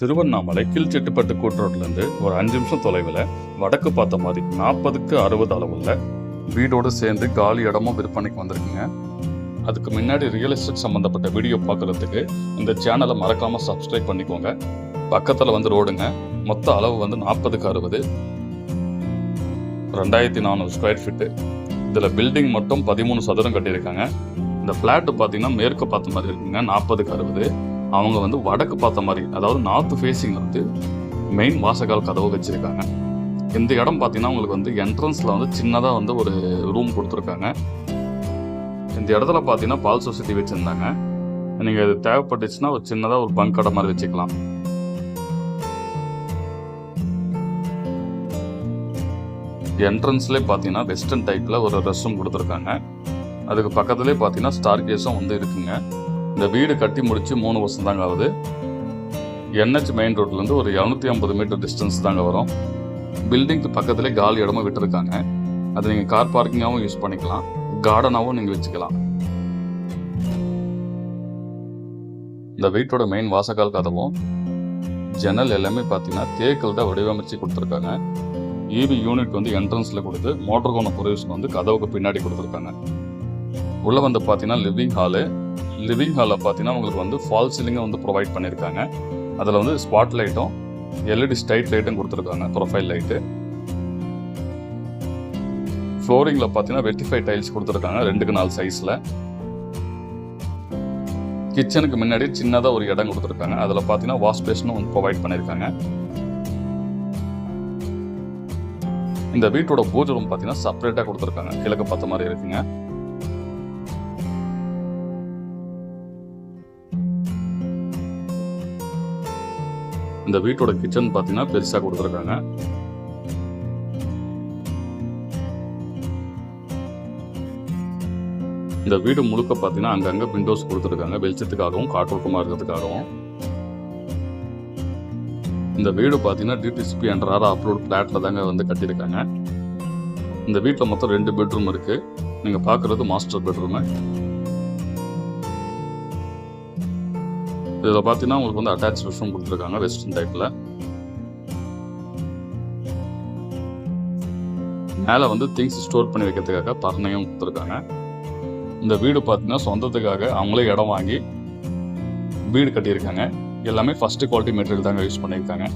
திருவண்ணாமலை கீழ்ச்செட்டுப்பட்டு கூட்டுரோட்லேருந்து ஒரு அஞ்சு நிமிஷம் தொலைவில் வடக்கு பார்த்த மாதிரி நாற்பதுக்கு அறுபது அளவுள்ள வீடோடு சேர்ந்து காலி இடமும் விற்பனைக்கு வந்திருக்குங்க. அதுக்கு முன்னாடி ரியல் எஸ்டேட் சம்மந்தப்பட்ட வீடியோ பார்க்குறதுக்கு இந்த சேனலை மறக்காமல் சப்ஸ்கிரைப் பண்ணிக்கோங்க. பக்கத்தில் வந்து ரோடுங்க. மொத்த அளவு வந்து நாற்பதுக்கு அறுபது. ரெண்டாயிரத்தி நானூறு ஸ்கொயர் ஃபீட்டு இதில் பில்டிங் மட்டும் பதிமூணு சதுரம் கட்டியிருக்காங்க. இந்த ஃப்ளாட்டு பார்த்தீங்கன்னா மேற்கு பார்த்த மாதிரி இருக்குங்க. நாற்பதுக்கு அறுபது. அவங்க வந்து வடக்கு பார்த்த மாதிரி அதாவது நார்த் ஃபேஸிங் வந்து மெயின் வாசகால் கதவு வச்சுருக்காங்க. இந்த இடம் பார்த்தீங்கன்னா உங்களுக்கு வந்து என்ட்ரன்ஸில் வந்து சின்னதாக வந்து ஒரு ரூம் கொடுத்துருக்காங்க. இந்த இடத்துல பார்த்தீங்கன்னா பால் சொசைட்டி வச்சுருந்தாங்க. நீங்கள் இது தேவைப்பட்டுச்சுன்னா ஒரு சின்னதாக ஒரு பங்க் கடை மாதிரி வச்சுக்கலாம். என்ட்ரன்ஸ்லேயே பார்த்தீங்கன்னா வெஸ்டர்ன் டைப்பில் ஒரு ரெஸ்ட் ரூம் கொடுத்துருக்காங்க. அதுக்கு பக்கத்துலேயே பார்த்தீங்கன்னா ஸ்டார் கேஸும் வந்து இருக்குங்க. இந்த வீடு கட்டி முடிச்சு மூணு வருஷம் தாங்க ஆகுது. என்ஹெச் மெயின் ரோட்லேருந்து ஒரு இரநூத்தி ஐம்பது மீட்டர் டிஸ்டன்ஸ் தாங்க வரும். பில்டிங்க்கு பக்கத்துலேயே காலி இடமும் விட்டுருக்காங்க. அதை நீங்கள் கார் பார்க்கிங்காகவும் யூஸ் பண்ணிக்கலாம். கார்டனாகவும் நீங்கள் வச்சுக்கலாம். இந்த வீட்டோட மெயின் வாசக்கால் கதவும் ஜன்னல் எல்லாமே பார்த்தீங்கன்னா தேக்கல் தான் வடிவமைச்சு கொடுத்துருக்காங்க. ஈவி யூனிட் வந்து என்ட்ரன்ஸில் கொடுத்து மோட்டர் கோன ப்ரொவிஷன் வந்து கதவுக்கு பின்னாடி கொடுத்துருக்காங்க. உள்ளே வந்து பார்த்தீங்கன்னா லிவிங் ஹாலு லிவிங் ஹாலில் பார்த்தீங்கன்னா உங்களுக்கு வந்து ஃபால் சீலிங்கை வந்து ப்ரொவைட் பண்ணியிருக்காங்க அதில் வந்து ஸ்பாட் லைட்டும் எல்இடி ஸ்ட்ரைட் லைட்டும் கொடுத்துருக்காங்க ப்ரொஃபைல் லைட்டு ஃப்ளோரிங்கில் பார்த்தீங்கன்னா வெட்டிஃபை டைல்ஸ் கொடுத்துருக்காங்க ரெண்டுக்கு நாலு சைஸில் கிச்சனுக்கு முன்னாடி சின்னதாக ஒரு இடம் கொடுத்துருக்காங்க. அதில் பார்த்தீங்கன்னா வாஷ் பேஷனும் வந்து ப்ரொவைட் பண்ணியிருக்காங்க இந்த வீட்டோட பூஜை ரூம் பார்த்தீங்கன்னா செப்பரேட்டாக கொடுத்துருக்காங்க. கிழக்கு பார்த்த மாதிரி இருக்குங்க. இந்த வீட்டோட கிச்சன் பார்த்தீங்கன்னா பெருசாக கொடுத்துருக்காங்க. இந்த வீடு முழுக்க பார்த்தீங்கன்னா அங்கங்கே விண்டோஸ் கொடுத்துருக்காங்க. வெளிச்சத்துக்காகவும் காற்றோட்டமாக இருக்கிறதுக்காகவும். இந்த வீடு பார்த்தீங்கன்னா டிடிசிபி என்ற ஆறு அப்லோட் பிளாட்டில் தாங்க வந்து கட்டியிருக்காங்க. இந்த வீட்டில் மொத்தம் ரெண்டு பெட்ரூம் இருக்குது நீங்கள் பார்க்குறது மாஸ்டர் பெட்ரூமு இதில் பார்த்தீங்கன்னா உங்களுக்கு வந்து அட்டாச் ரெஸ்ட்ரூம் கொடுத்துருக்காங்க வெஸ்டர்ன் டைப்பில் மேலே வந்து திங்ஸ் ஸ்டோர் பண்ணி வைக்கிறதுக்காக பர்ணையும் கொடுத்துருக்காங்க. இந்த வீடு பார்த்தீங்கன்னா சொந்தத்துக்காக அவங்களே இடம் வாங்கி வீடு கட்டியிருக்காங்க. எல்லாமே ஃபஸ்ட்டு குவாலிட்டி மெட்டீரியல் தாங்க யூஸ் பண்ணியிருக்காங்க.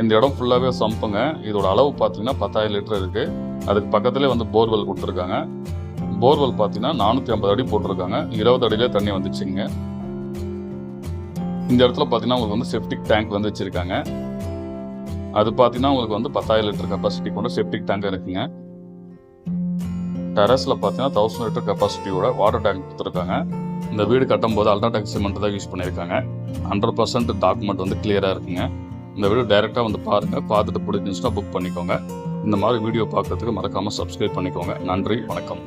இந்த இடம் ஃபுல்லாகவே சம்புங்க. இதோட அளவு பார்த்தீங்கன்னா பத்தாயிரம் லிட்டர் இருக்குது அதுக்கு பக்கத்துலேயே வந்து போர்வெல் கொடுத்துருக்காங்க போர்வெல் பார்த்தீங்கன்னா நானூற்றி ஐம்பது அடி போட்டிருக்காங்க. இருபது அடியிலே தண்ணி வந்துச்சுங்க. இந்த இடத்துல பார்த்தீங்கன்னா உங்களுக்கு வந்து செப்டிக் டேங்க் வந்து வச்சுருக்காங்க. அது பார்த்தீங்கன்னா உங்களுக்கு வந்து பத்தாயிரம் லிட்டர் கெப்பாசிட்டி கொண்ட செப்டிக் டேங்க் இருக்குங்க. டெரஸில் பார்த்தீங்கன்னா தௌசண்ட் லிட்டர் கெப்பாசிட்டியோட வாட்டர் டேங்க் கொடுத்துருக்காங்க. இந்த வீடு கட்டும்போது அல்ட்ராடெக் சிமெண்ட் தான் யூஸ் பண்ணியிருக்காங்க ஹண்ட்ரட் பர்சன்ட் டாக்குமெண்ட் வந்து கிளியராக இருக்குங்க. இந்த வீடியோ டைரெக்டாக வந்து பாருங்கள் பார்த்துட்டு பிடிச்சிருந்துச்சுன்னா புக் பண்ணிக்கோங்க. இந்த மாதிரி வீடியோ பார்க்கறதுக்கு மறக்காமல் சப்ஸ்கிரைப் பண்ணிக்கோங்க. நன்றி வணக்கம்.